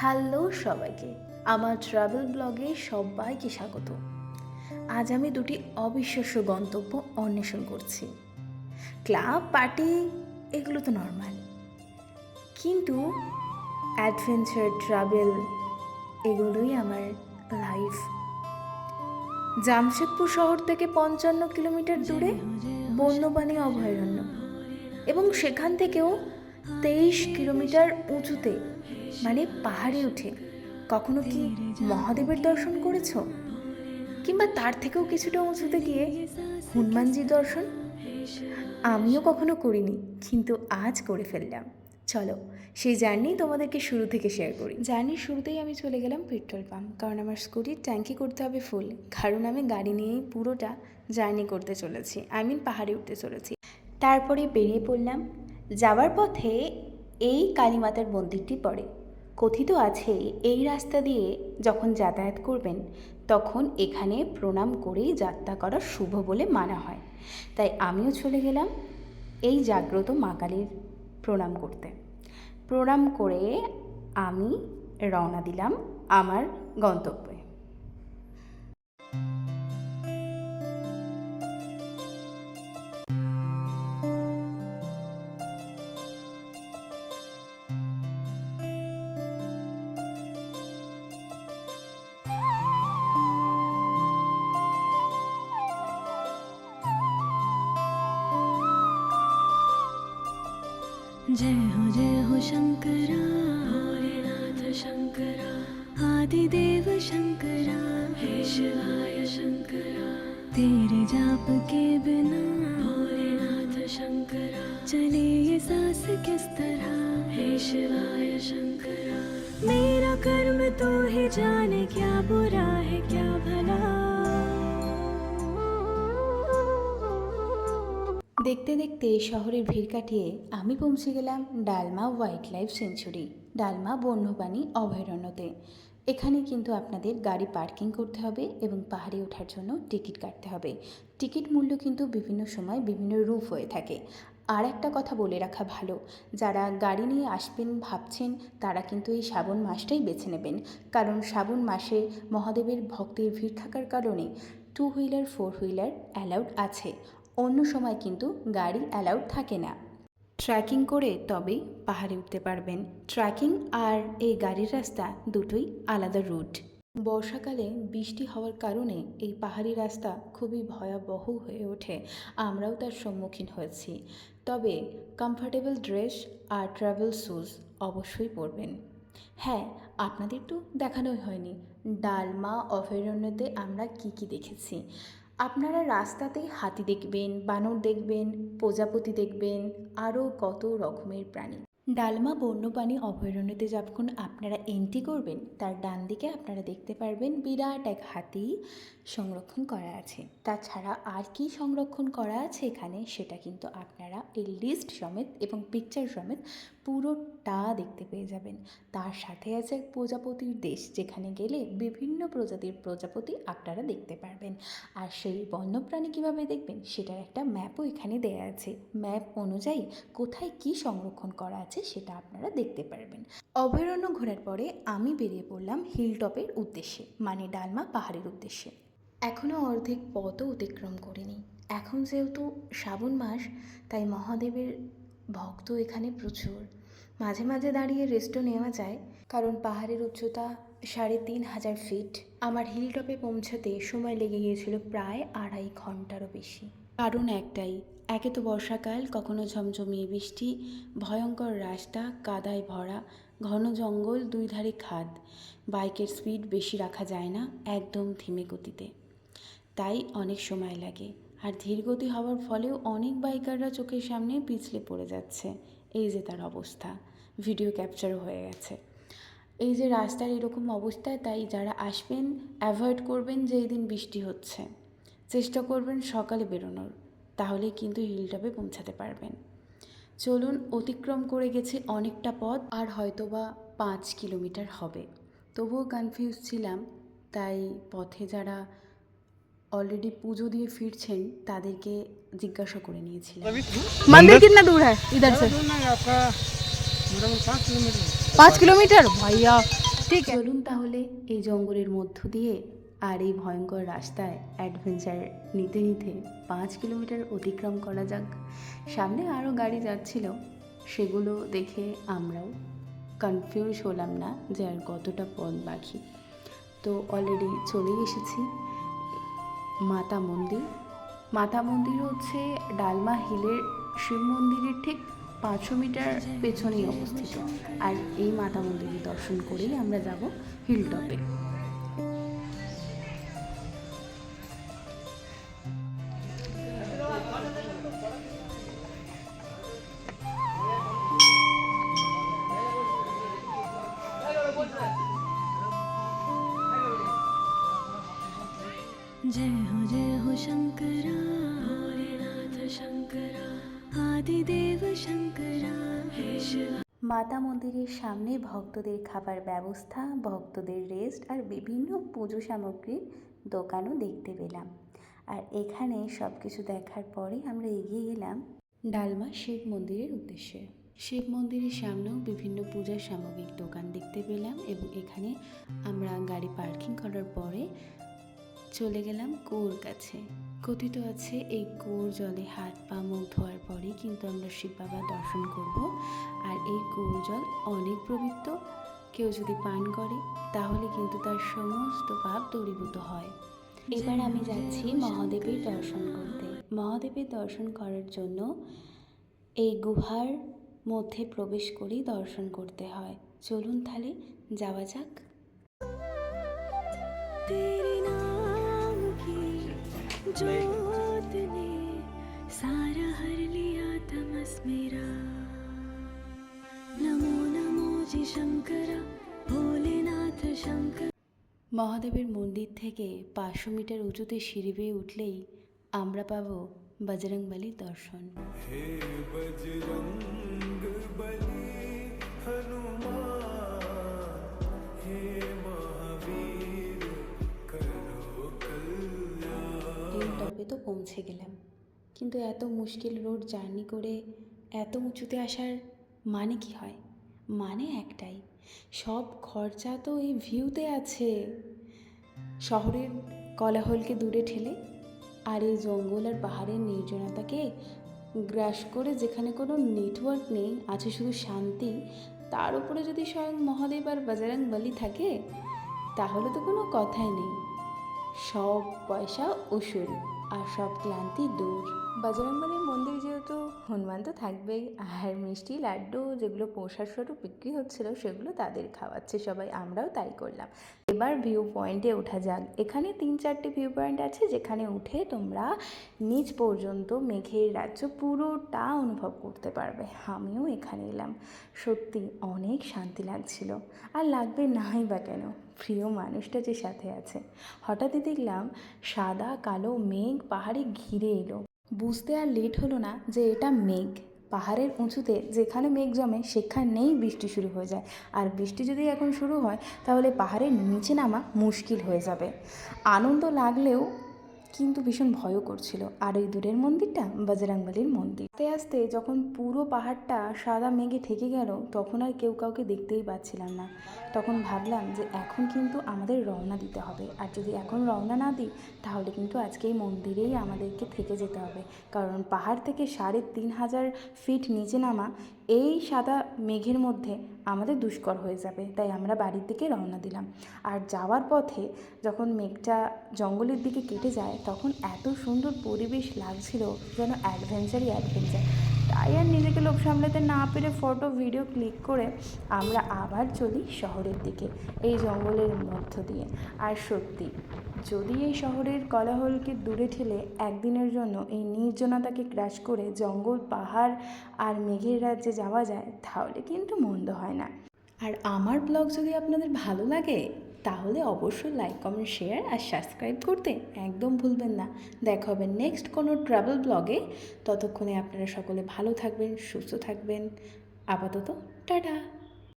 Hello সবাইকে, আমার travel ব্লগে সবাইকে স্বাগত। আজ আমি দুটি অবিশ্বাস্য গন্তব্য অন্বেষণ করছি। ক্লাব, পার্টি, এগুলো তো নর্মাল কিন্তু অ্যাডভেঞ্চার ট্রাভেল এগুলোই আমার লাইফ জামশেদপুর শহর থেকে পঞ্চান্ন কিলোমিটার দূরে বন্যপ্রাণী অভয়ারণ্য। এবং সেখান থেকেও তেইশ কিলোমিটার উঁচুতে মানে পাহাড়ে উঠে। কখনো কি মহাদেবের দর্শন করেছ? কিংবা তার থেকেও কিছুটা উঁচুতে গিয়ে হনুমানজির দর্শন? আমিও কখনো করিনি, কিন্তু আজ করে ফেললাম। চলো, সেই জার্নি তোমাদেরকে শুরু থেকে শেয়ার করি। জার্নির শুরুতেই আমি চলে গেলাম পেট্রোল পাম্প কারণ আমার স্কুটির ট্যাঙ্কি করতে হবে ফুল কারণ আমি গাড়ি নিয়েই পুরোটা জার্নি করতে চলেছি আই মিন পাহাড়ে উঠতে চলেছি। তারপরে বেরিয়ে পড়লাম। যাওয়ার পথে এই কালীমাতার মন্দিরটি পড়ে। কথিত আছে, এই রাস্তা দিয়ে যখন যাতায়াত করবেন, তখন এখানে প্রণাম করেই যাত্রা করা শুভ বলে মানা হয়। তাই আমিও চলে গেলাম এই জাগ্রত মা কালীর প্রণাম করতে। প্রণাম করে আমি রওনা দিলাম আমার গন্তব্যে। जय हो जय हो शंकरा भोलेनाथ शंकरा आदिदेव शंकरा हे शिवाय शंकरा तेरे जाप के बिना भोलेनाथ शंकरा चले ये सांस किस तरह? हे शिवाय शंकरा। मेरा कर्म तो ही जाने क्या बुरा है क्या भला? দেখতে দেখতে শহরের ভিড় কাটিয়ে আমি পৌঁছে গেলাম Dalma wild life sanctuary, Dalma বন্যপ্রাণী অভয়ারণ্যতে। এখানে কিন্তু আপনাদের গাড়ি পার্কিং করতে হবে এবং পাহাড়ে ওঠার জন্য টিকিট কাটতে হবে। টিকিট মূল্য কিন্তু বিভিন্ন সময় বিভিন্ন রূপ হয়ে থাকে। আর একটা কথা বলে রাখা ভালো, যারা গাড়ি নিয়ে আসবেন, ভাবছেন, তারা কিন্তু এই শ্রাবণ মাসটাই বেছে নেবেন। কারণ শ্রাবণ মাসে মহাদেবের ভক্তের ভিড় থাকার কারণে two wheeler four wheeler allowed আছে। অন্য সময় কিন্তু গাড়ি অ্যালাউড থাকে না। ট্রেকিং করে তবেই পাহাড়ে উঠতে পারবেন। ট্র্যাকিং আর এই গাড়ির রাস্তা দুটোই আলাদা রুট বর্ষাকালে বৃষ্টি হওয়ার কারণে এই পাহাড়ি রাস্তা খুবই ভয়াবহ হয়ে ওঠে। আমরাও তার সম্মুখীন হয়েছি। তবে কমফর্টেবল ড্রেস আর ট্রাভেল শ্যুজ অবশ্যই পরবেন। হ্যাঁ আপনাদের তো দেখানোই হয়নি। ডালমা, অভয়ারণ্যতে আমরা কি কি দেখেছি? আপনারা রাস্তাতেই হাতি দেখবেন, বানর দেখবেন, প্রজাপতি দেখবেন, আরও কত রকমের প্রাণী। ডালমা বন্যপ্রাণী অভয়ারণ্যতে যখন আপনারা এন্ট্রি করবেন, তার ডান দিকে আপনারা দেখতে পারবেন বিরাট এক হাতি সংরক্ষণ করা আছে। তাছাড়া আর কি সংরক্ষণ করা আছে এখানে, সেটা কিন্তু আপনারা এই লিস্ট সমেত এবং পিকচার সমেত পুরোটা দেখতে পেয়ে যাবেন। তার সাথে আছে এক প্রজাপতির দেশ, যেখানে গেলে বিভিন্ন প্রজাতির প্রজাপতি আপনারা দেখতে পারবেন। আর সেই বন্যপ্রাণী কীভাবে দেখবেন? সেটার একটা ম্যাপও এখানে দেয়া আছে। ম্যাপ অনুযায়ী কোথায় কি সংরক্ষণ করা আছে সেটা আপনারা দেখতে পারবেন। অভয়ারণ্য ঘোরার পরে আমি বেরিয়ে পড়লাম হিলটপের উদ্দেশ্যে মানে ডালমা পাহাড়ের উদ্দেশ্যে। এখনও অর্ধেক পথও অতিক্রম করিনি। এখন যেহেতু শ্রাবণ মাস, তাই মহাদেবের ভক্ত এখানে প্রচুর। মাঝে মাঝে দাঁড়িয়ে রেস্টও নেওয়া যায়, কারণ পাহাড়ের উচ্চতা সাড়ে তিন হাজার ফিট আমার হিলটপে পৌঁছাতে সময় লেগে গিয়েছিল প্রায় আড়াই ঘন্টারও বেশি। কারণ একটাই, একে তো বর্ষাকাল, কখনো ঝমঝমিয়ে বৃষ্টি, ভয়ঙ্কর রাস্তা, কাদায় ভরা, ঘন জঙ্গল, দুই ধারে খাদ। বাইকের স্পিড বেশি রাখা যায় না, একদম ধীমে গতিতে। তাই অনেক সময় লাগে, আর ধীরগতি হওয়ার ফলেও অনেক বাইকাররা চোখের সামনে পিছলে পড়ে যাচ্ছে। এই যে তার অবস্থা ভিডিও ক্যাপচার হয়ে গেছে। এই যে রাস্তার এরকম অবস্থা তাই যারা আসবেন অ্যাভয়েড করবেন যে এই দিন বৃষ্টি হচ্ছে। চেষ্টা করবেন সকালে বেরোনোর, তাহলেই কিন্তু হিলটপে পৌঁছাতে পারবেন। চলুন অতিক্রম করে গেছি অনেকটা পথ, আর হয়তোবা পাঁচ কিলোমিটার হবে। তবুও কনফিউজ ছিলাম, তাই পথে যারা অলরেডি পুজো দিয়ে ফিরছেন তাদেরকে জিজ্ঞাসা করে নিয়েছিলাম मंदिर कितना दूर है इधर से दूर नहीं आपका मोटामोटी पाँच किलोमीटर पाँच किलोमीटर भैया ঠিক চলুন তাহলে এই জঙ্গলের মধ্য দিয়ে আর এই ভয়ঙ্কর রাস্তায় অ্যাডভেঞ্চার নিতে নিতে পাঁচ কিলোমিটার অতিক্রম করা যাক সামনে আরও গাড়ি যাচ্ছিল সেগুলো দেখে আমরাও কনফিউজ হলাম না যে আর কতটা পথ বাকি তো অলরেডি চলে এসেছি মাতা মন্দির। মাতা মন্দির হচ্ছে ডালমা হিলের শিব মন্দিরের ঠিক পাঁচশো মিটার পেছনেই অবস্থিত। আর এই মাতা মন্দিরের দর্শন করেই আমরা যাব হিল টপে जय हो जय हो शंकरा भोलेनाथ शंकरा आदिदेव शंकरा हे शिवा মাতা মন্দিরের সামনে ভক্তদের খাবার ব্যবস্থা ভক্তদের রেস্ট আর বিভিন্ন পুজো সামগ্রীর দোকানও দেখতে পেলাম আর এখানে সব কিছু দেখার পরে আমরা এগিয়ে গেলাম ডালমা শিব মন্দিরের উদ্দেশ্যে শিব মন্দিরের সামনেও বিভিন্ন পূজার সামগ্রিক দোকান দেখতে পেলাম এবং এখানে আমরা গাড়ি পার্কিং করার পরে চলে গেলাম কুয়োর কাছে। কথিত আছে, এই কুয়োর জলে হাত পা, মুখ ধোয়ার পরে কিন্তু আমরা শিব বাবা দর্শন করব। আর এই কুয়োর জল অনেক পবিত্র। কেউ যদি পান করে, তাহলে কিন্তু তার সমস্ত পাপ দূরীভূত হয়। এবার আমি যাচ্ছি মহাদেবের দর্শন করতে। মহাদেবের দর্শন করার জন্য এই গুহার মধ্যে প্রবেশ করেই দর্শন করতে হয়। চলুন তাহলে যাওয়া যাক। जोत ने सारा हर लिया तमस मेरा नमो नमो जी शंकरा भोलेनाथ शंकर মহাদেবের মন্দির থেকে পাঁচশো মিটার উঁচুতে সিঁড়ি বেয়ে উঠলেই আমরা পাব বজরংবলির দর্শন हे बजरंग बली हनुमान হিল তো পৌঁছে গেলাম। কিন্তু এত মুশকিল রোড জার্নি করে এত উঁচুতে আসার মানে কি হয়? মানে একটাই, সব খরচা তো এই ভিউতে আছে। শহরের কলাহলকে দূরে ঠেলে আর এই জঙ্গল আর পাহাড়ের নির্জনতাকে গ্রাস করে যেখানে কোনো নেটওয়ার্ক নেই, আছে শুধু শান্তি, তার উপরে যদি স্বয়ং মহাদেব আর বজরং বলি থাকে, তাহলে তো কোনো কথাই নেই। সব পয়সা উসুল আর সব ক্লান্তি দূর। বজরংবলী মন্দির যেহেতু হনুমান তো থাকবেই। আর মিষ্টি, লাড্ডু যেগুলো প্রসাদ স্বরূপ বিক্রি হচ্ছিল, সেগুলো তাদের খাওয়াচ্ছে সবাই। আমরাও তাই করলাম। এবার ভিউ পয়েন্টে ওঠা যাক। এখানে তিন চারটে ভিউ পয়েন্ট আছে, যেখানে উঠে তোমরা নিচ পর্যন্ত মেঘের রাজ্য পুরোটা অনুভব করতে পারবে। আমিও এখানে এলাম। সত্যি অনেক শান্তি লাগছিল। আর লাগবে নাই বা কেন? প্রিয় মানুষটা যে সাথে আছে। হঠাৎই দেখলাম সাদা, কালো মেঘ পাহাড়ে ঘিরে এলো। বুঝতে আর লেট হলো না যে এটা মেঘ। পাহাড়ের উঁচুতে যেখানে মেঘ জমে সেখানেই বৃষ্টি শুরু হয়ে যায়। আর বৃষ্টি যদি এখন শুরু হয়, তাহলে পাহাড়ের নিচে নামা মুশকিল হয়ে যাবে। আনন্দ লাগলেও কিন্তু ভীষণ ভয়ও করছিল। আর ওই দূরের মন্দিরটা? বজরংবলির মন্দির। আস্তে আস্তে যখন পুরো পাহাড়টা সাদা মেঘে ঠেকে গেল, তখন আর কেউ কাউকে দেখতেই পাচ্ছিলাম না। তখন ভাবলাম যে এখন কিন্তু আমাদের রওনা দিতে হবে। আর যদি এখন রওনা না দিই, তাহলে কিন্তু আজকে এই মন্দিরেই আমাদেরকে থেকে যেতে হবে। কারণ পাহাড় থেকে সাড়ে তিন হাজার ফিট নিচে নামা এই সাদা মেঘের মধ্যে আমাদের দুষ্কর হয়ে যাবে, তাই আমরা বাড়ির দিকে রওনা দিলাম। আর যাওয়ার পথে যখন মেঘটা জঙ্গলের দিকে কেটে যায়, তখন এত সুন্দর পরিবেশ লাগছিল যেন অ্যাডভেঞ্চারই অ্যাডভেঞ্চার। তাই আর নিজেকে লোক সামলাতে না পেরে ফটো, ভিডিও ক্লিক করে আমরা আবার চলি শহরের দিকে, এই জঙ্গলের মধ্য দিয়ে। আর সত্যি যদি এই শহরের কোলাহলকে দূরে ঠেলে একদিনের জন্য এই নির্জনতাকে ক্রাশ করে জঙ্গল, পাহাড় আর মেঘের রাজ্যে যাওয়া যায়, তাহলে কিন্তু মন্দ হয় না। আর আমার ব্লগ যদি আপনাদের ভালো লাগে, তাহলে অবশ্যই লাইক কমেন্ট শেয়ার আর সাবস্ক্রাইব করতে একদম ভুলবেন না। দেখা হবে নেক্সট কোনো ট্রাভেল ব্লগে ততক্ষণে আপনারা সকলে ভালো থাকবেন, সুস্থ থাকবেন। আপাতত টাটা!